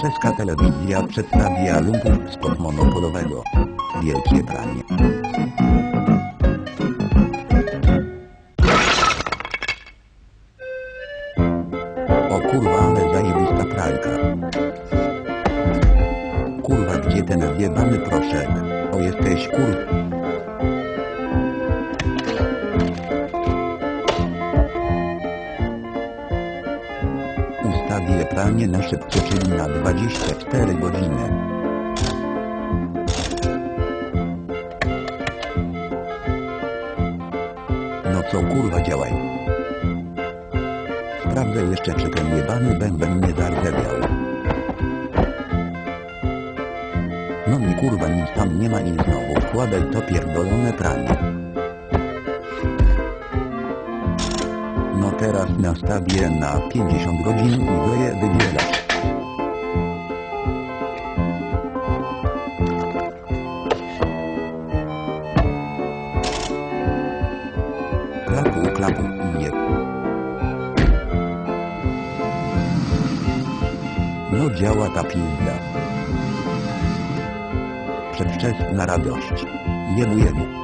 Czeska telewizja przedstawia lumpów spod monopolowego. Wielkie pranie. O kurwa, ale zajebista pralka. Kurwa, gdzie ten zjebany proszek? O, jesteś kur... Pranie na szybko, czyli na 24 godziny. No co kurwa działaj. Sprawdzę jeszcze czy ten jebany bęben nie zardzewiał. No mi kurwa nic tam nie ma i znowu wkładaj to pierdolone pranie. Teraz nastawię na 50 godzin i wleję wydzielać. Klapu, klapu i je. No działa ta pizda. Przedwczesna radość. Jebu jebu.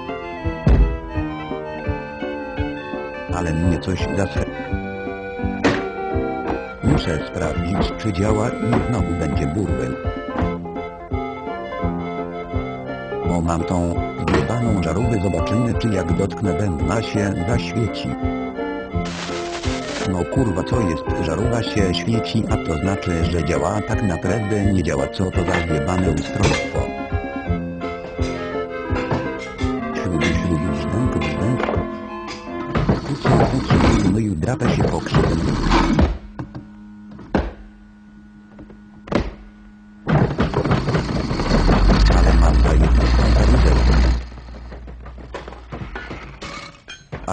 Ale mnie coś zasre... Muszę sprawdzić czy działa i znowu będzie burbel. Bo mam tą zjebaną żarówkę zobaczymy czy jak dotknę bębna się zaświeci. No kurwa co jest żarówa się świeci a to znaczy że działa tak naprawdę nie działa co to za zjebane ustrojstwo. Śruby śruby brzdęk brzdęk. Kucu kucu no i drapę się po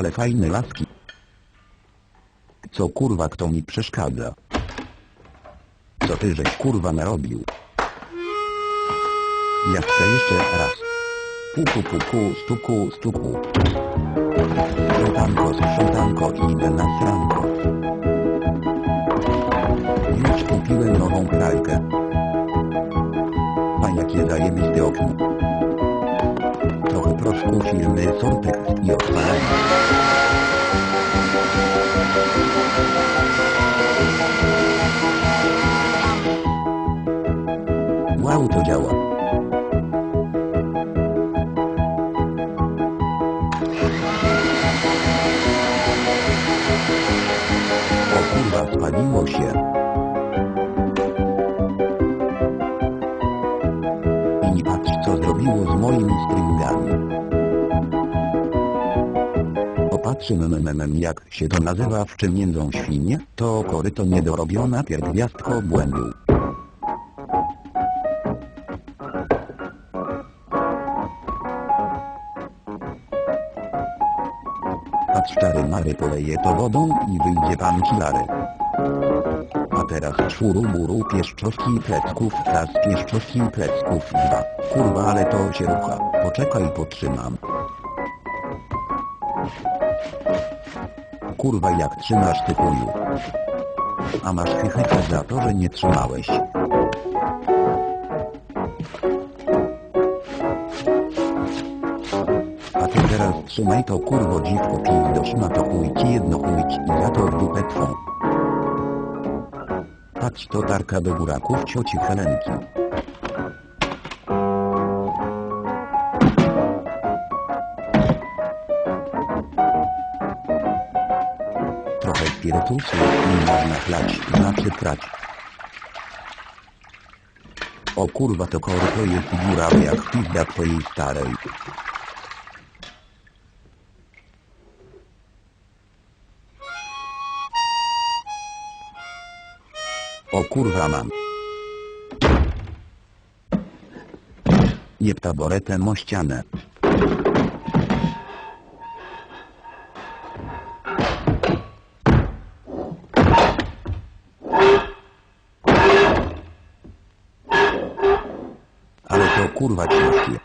Ale fajne laski. Co kurwa kto mi przeszkadza? Co ty żeś kurwa narobił? Ja chcę jeszcze raz. Puku puku stuku stuku. Sprzątanko sprzątanko idę na stranko. Już kupiłem nową pralkę. A jakie zajebiste okno. Trochę proszku firmy Sortex i odpalenie. Wow, to działa. O kurwa, spaliło się. I patrz co zrobiło z moimi stringami. Popatrzymy memem jak się to nazywa w czym międzą świnie, to koryto niedorobiona pierwiastko błędu. Czary mary poleje to wodą i wyjdzie pan kilary. A teraz czwuru buru pieszczości plecków raz pieszczości plecków dwa. Kurwa ale to się rucha. Poczekaj potrzymam. Kurwa jak trzymasz ty. A masz chychę za to, że nie trzymałeś. Teraz trzymaj to kurwo dziwko pizdosz na to chuj ci jedno chuj ci i za to w dupę twą. Patrz to tarka do buraków cioci Helenki. Trochę spirytusu nie można chlać, znaczy prać. O kurwa to koryto jest dziurawe jak pizda twojej starej. O kurwa mam. Jeb taboretem o ścianę. Ale to kurwa ciężkie.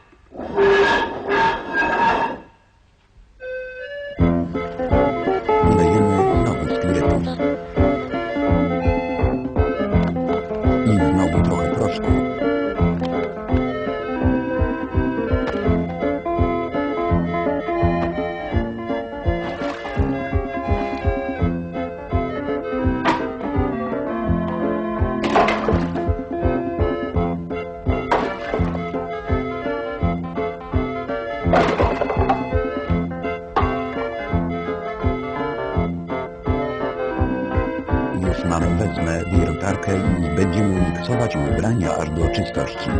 Już mam wezmę wiertarkę i będziemy miksować ubrania aż do czystości.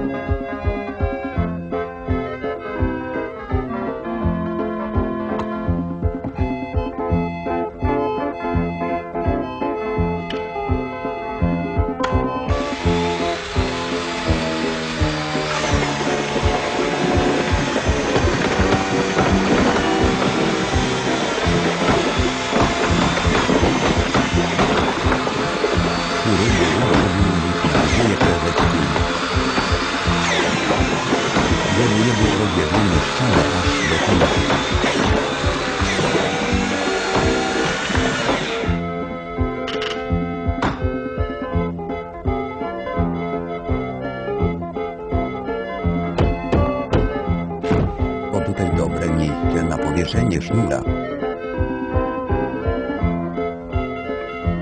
Powieszenie sznura.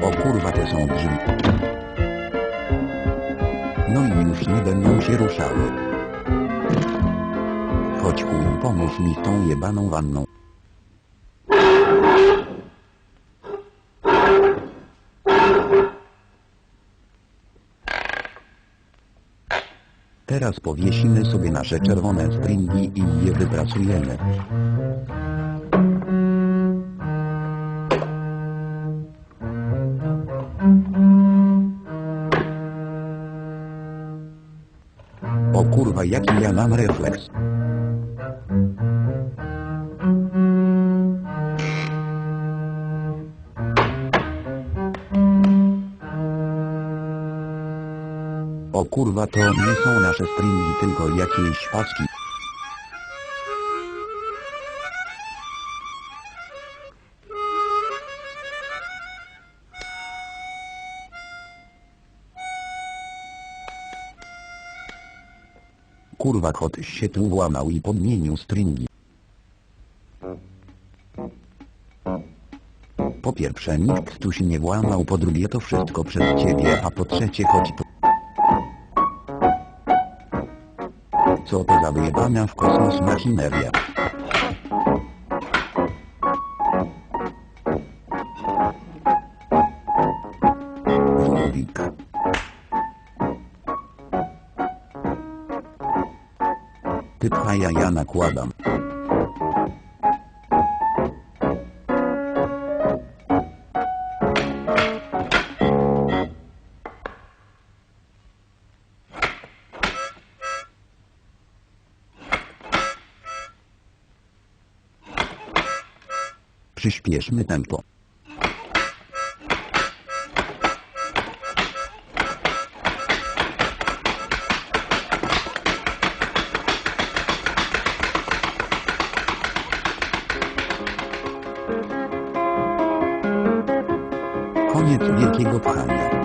O kurwa to są drzwi. No i już nie będą się ruszały. Chodź chuj, pomóż mi z tą jebaną wanną. Teraz powiesimy sobie nasze czerwone stringi i je wypracujemy. Jaki ja mam refleks. O kurwa to nie są nasze stringi tylko jakieś paski. Kurwa kot się tu włamał i podmienił stringi. Po pierwsze nikt tu się nie włamał, po drugie to wszystko przez ciebie, a po trzecie tu. Co to za wyjebana w kosmos machineria? Ty pcha ja ja nakładam. Przyspieszmy tempo. 이 어, 주听기인 것.